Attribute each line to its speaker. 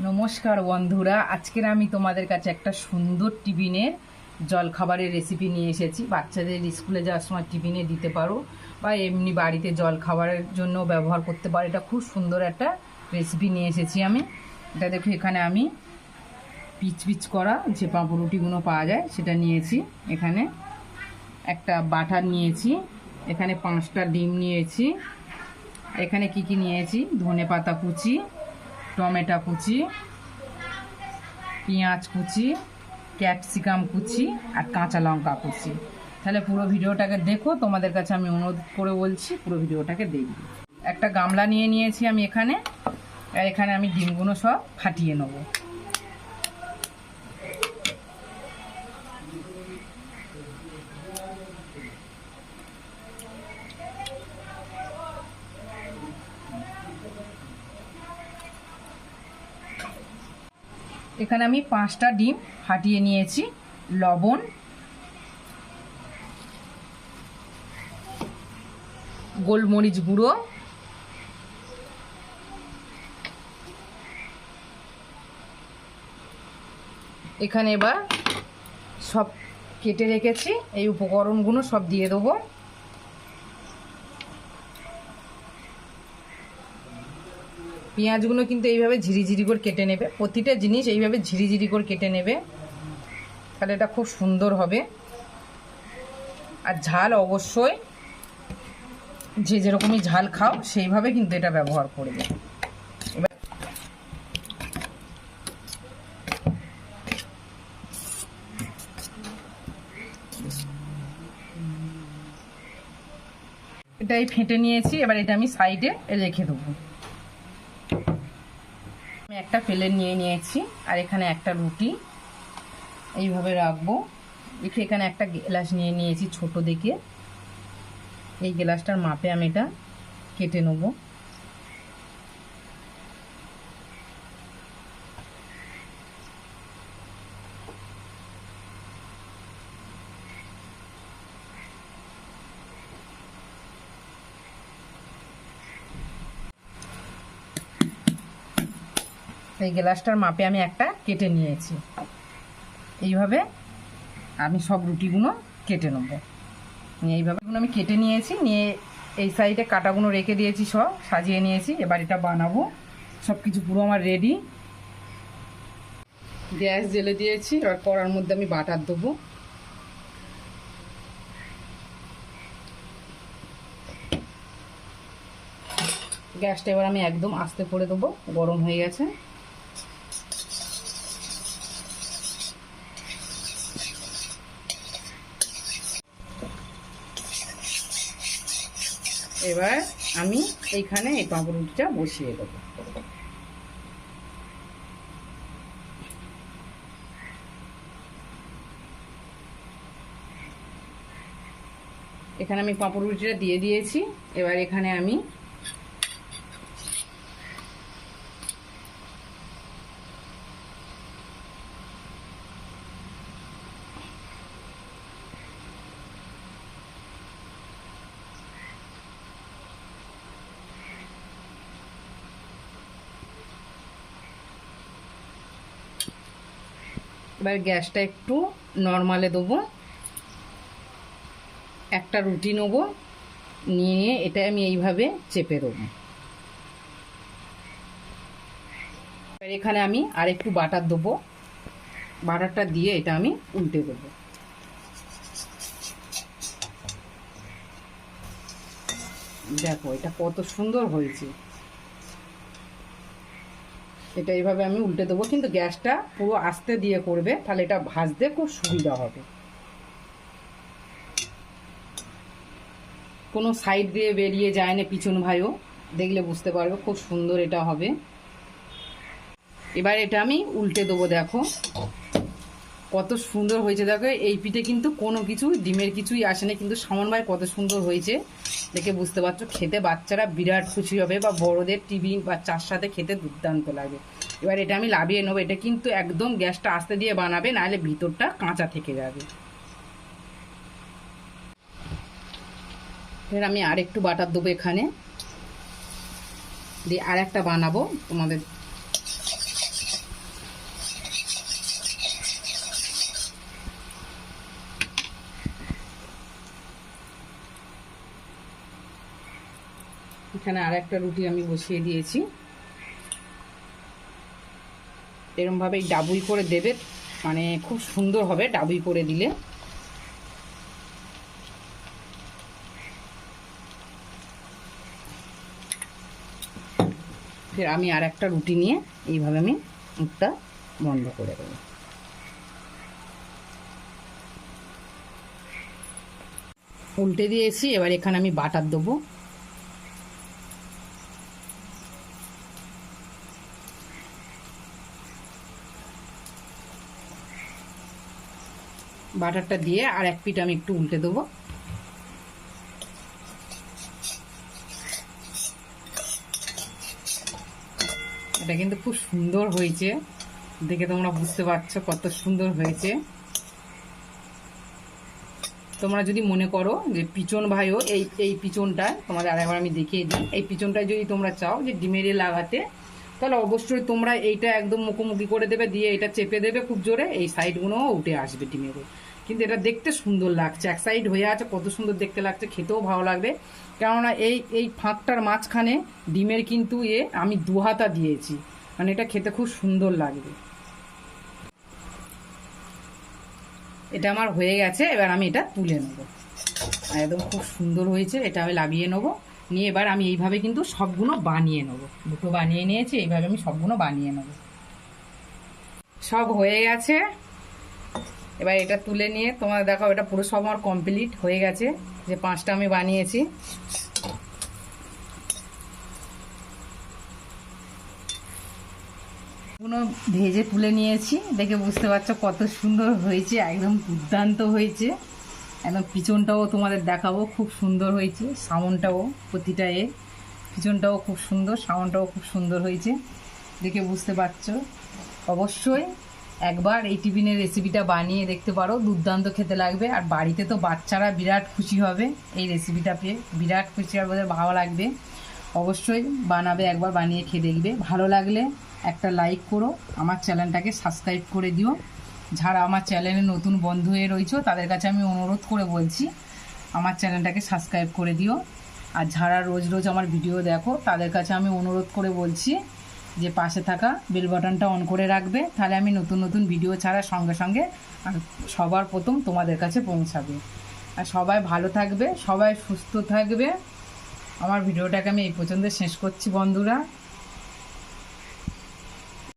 Speaker 1: নমস্কার বন্ধুরা, আজকের আমি তোমাদের কাছে একটা সুন্দর টিফিনের জলখাবারের রেসিপি নিয়ে এসেছি। বাচ্চাদের স্কুলে যাওয়ার সময় টিফিনে দিতে পারো বা এমনি বাড়িতে জল খাবারের জন্য ব্যবহার করতে পারো। এটা খুব সুন্দর একটা রেসিপি নিয়ে এসেছি আমি। এটা দেখো, এখানে আমি পিচ পিচ করা যে পাঁপড়ুটিগুলো পাওয়া যায়, সেটা নিয়েছি। এখানে একটা বাটার নিয়েছি, এখানে পাঁচটা ডিম নিয়েছি, এখানে কি কি নিয়েছি? ধনে পাতা কুচি টমেটো কুচি, পেঁয়াজ কুচি, ক্যাপসিকাম কুচি আর কাঁচা লঙ্কা কুচি। তাহলে পুরো ভিডিওটাকে দেখো, তোমাদের কাছে আমি অনুরোধ করে বলছি, পুরো ভিডিওটাকে দেখবে। একটা গামলা নিয়ে নিয়েছি আমি এখানে এখানে আমি ডিমগুলো সব ফাটিয়ে নেব। এখানে আমি পাঁচটা ডিম ফাটিয়ে নিয়েছি, লবণ, গোলমরিচ গুঁড়ো, এখানে এবার সব কেটে রেখেছি, এই উপকরণগুলো সব দিয়ে দেবো। পেঁয়াজগুলো কিন্তু এইভাবে ঝিরিঝিরি করে কেটে নেবে। প্রতিটা জিনিস এইভাবে ঝিরিঝিরি করে কেটে নেবে। তাহলে এটা খুব সুন্দর হবে। আর ঝাল অবশ্যই, যে যেরকমই ঝাল খাও, সেইভাবে কিন্তু এটা ব্যবহার করবে। এবার এটাই ফেটে নিয়েছি, এবার এটা আমি সাইডে রেখে দেবো। আমি একটা প্লেট নিয়ে নিয়েছি, আর এখানে একটা রুটি। এইভাবে রাখব। রেখে এখানে একটা গ্লাস নিয়ে নিয়েছি ছোট দেখে এই গ্লাসটার মাপে আমি এটা কেটে নেব। এই গ্লাসটার মাপে আমি একটা কেটে নিয়েছি। এইভাবে আমি সব রুটিগুলো কেটে নেব। এইভাবে আমি কেটে নিয়েছি, নিয়ে এই সাইডে কাটাগুলো রেখে দিয়েছি সব, সাজিয়ে নিয়েছি এবার এটা বানাবো। সব কিছু পুরো আমার রেডি। গ্যাস জেলে দিয়েছি, এবার কড়ার মধ্যে আমি বাটার দেবো। গ্যাসটা এবার আমি একদম আস্তে করে দেবো, গরম হয়ে গেছে। এবার আমি এইখানে এই পাঁপড়ুটিটা বসিয়ে দেবো। এখানে আমি পাঁপড় রুটিটা দিয়ে দিয়েছি। এবার এখানে আমি এবার গ্যাসটা একটু নর্মালে দেবো। একটা রুটি নেব, নিয়ে এটা আমি এইভাবে চেপে দেবো। এবার এখানে আমি আর একটু বাটার দেবো। বাটারটা দিয়ে এটা আমি উল্টে দেবো। দেখো, এটা কত সুন্দর হয়েছে। এটা এইভাবে আমি উল্টে দেবো, কিন্তু গ্যাসটা পুরো আস্তে দিয়ে করবে, তাহলে এটা ভাজতে খুব সুবিধা হবে। কোনো সাইড দিয়ে বেরিয়ে যায় না পিছন ভাইও, দেখলে বুঝতে পারবে খুব সুন্দর এটা হবে। এবার এটা আমি উল্টে দেবো, দেখো। কত সুন্দর হয়েছে। দেখো, এই পিঠে কিন্তু কোনো কিছু, ডিমের কিছুই আসে না, কিন্তু সামন ভাই কত সুন্দর হয়েছে। দেখে বুঝতে পারছ, খেতে বাচ্চারা বিরাট খুশি হবে বা বড়দের বা চার সাথে খেতে দুর্দান্ত লাগে। এবার এটা আমি লাভিয়ে নেব, এটা কিন্তু একদম গ্যাসটা আস্তে দিয়ে বানাবে, নাহলে ভিতরটা কাঁচা থেকে যাবে। এবার আমি আর একটু বাটার দেবো এখানে। দিয়ে আর একটা বানাবো তোমাদের এখানে আর একটা রুটি আমি বসিয়ে দিয়েছি। এরমভাবে এই ডাবুই করে দেবে মানে খুব সুন্দর হবে ডাবুই করে দিলে। ফের আমি আর একটা রুটি নিয়ে এইভাবে আমি মুখটা বন্ধ করে দেবো। উল্টে দিয়েছি, এবার এখানে আমি বাটার দেবো। বাটারটা দিয়ে আর এক পিঠ আমি একটু উল্টে দেবো। এটা কিন্তু খুব সুন্দর হয়েছে। দেখে তোমরা বুঝতে পারছ কত সুন্দর হয়েছে। তোমরা যদি মনে করো যে পিছন ভাইও এই এই পিছনটায় তোমাদের আরেকবার আমি দেখিয়ে দিই। এই পিছনটায় যদি তোমরা চাও যে ডিমেরে লাগাতে তাহলে অবশ্যই তোমরা এইটা একদম মুখোমুখি করে দেবে, দিয়ে এটা চেপে দেবে খুব জোরে, এই সাইডগুলোও উঠে আসবে ডিমেরও কিন্তু এটা দেখতে সুন্দর লাগছে, এক সাইড হয়ে আছে, কত সুন্দর দেখতে লাগছে, খেতেও ভালো লাগবে। কেননা এই এই ফাঁকটার মাঝখানে ডিমের কিন্তু এ আমি দু হাতা দিয়েছি মানে এটা খেতে খুব সুন্দর লাগবে। এটা আমার হয়ে গেছে, এবার আমি এটা তুলে নেব। একদম খুব সুন্দর হয়েছে, এটা আমি লাভিয়ে নেব। নিয়ে এবার আমি এইভাবে কিন্তু সবগুলো বানিয়ে নেব। দুটো বানিয়ে নিয়েছি, এইভাবে আমি সবগুলো বানিয়ে নেব। সব হয়ে গেছে। এবার এটা তুলে নিয়ে, তোমার দেখো এটা পুরো সব আমার কমপ্লিট হয়ে গেছে, যে পাঁচটা আমি বানিয়েছি। কোনো ভেজে তুলে নিয়েছি, দেখে বুঝতে পারছ কত সুন্দর হয়েছে, একদম দুর্দান্ত হয়েছে। একদম পিছনটাও তোমাদের দেখাবো, খুব সুন্দর হয়েছে সাউন্ডটাও প্রতিটা এর পিছনটাও খুব সুন্দর, সাউন্ডটাও খুব সুন্দর হয়েছে, দেখে বুঝতে পারছ। অবশ্যই একবার এই টিফিনের রেসিপিটা বানিয়ে দেখতে পারো, দুর্দান্ত খেতে লাগবে। আর বাড়িতে তো বাচ্চারা বিরাট খুশি হবে এই রেসিপিটা পেয়ে, বিরাট খুশি হবে, ওদের ভালো লাগবে। অবশ্যই বানাবে, একবার বানিয়ে খেয়ে দেখবে। ভালো লাগলে একটা লাইক করো, আমার চ্যানেলটাকে সাবস্ক্রাইব করে দিও। যারা আমার চ্যানেলে নতুন বন্ধু হয়ে রয়েছে, তাদের কাছে আমি অনুরোধ করে বলছি, আমার চ্যানেলটাকে সাবস্ক্রাইব করে দিও। আর যারা রোজ রোজ আমার ভিডিও দেখো, তাদের কাছে আমি অনুরোধ করে বলছি যে পাশে থাকা বেল বাটনটা অন করে রাখবে, তাহলে আমি নতুন নতুন ভিডিও ছাড়ার সঙ্গে সঙ্গে আর সবার প্রথম তোমাদের কাছে পৌঁছাবে। আর সবাই ভালো থাকবে, সবাই সুস্থ থাকবে। আমার ভিডিওটাকে আমি এই পর্যন্ত শেষ করছি, বন্ধুরা।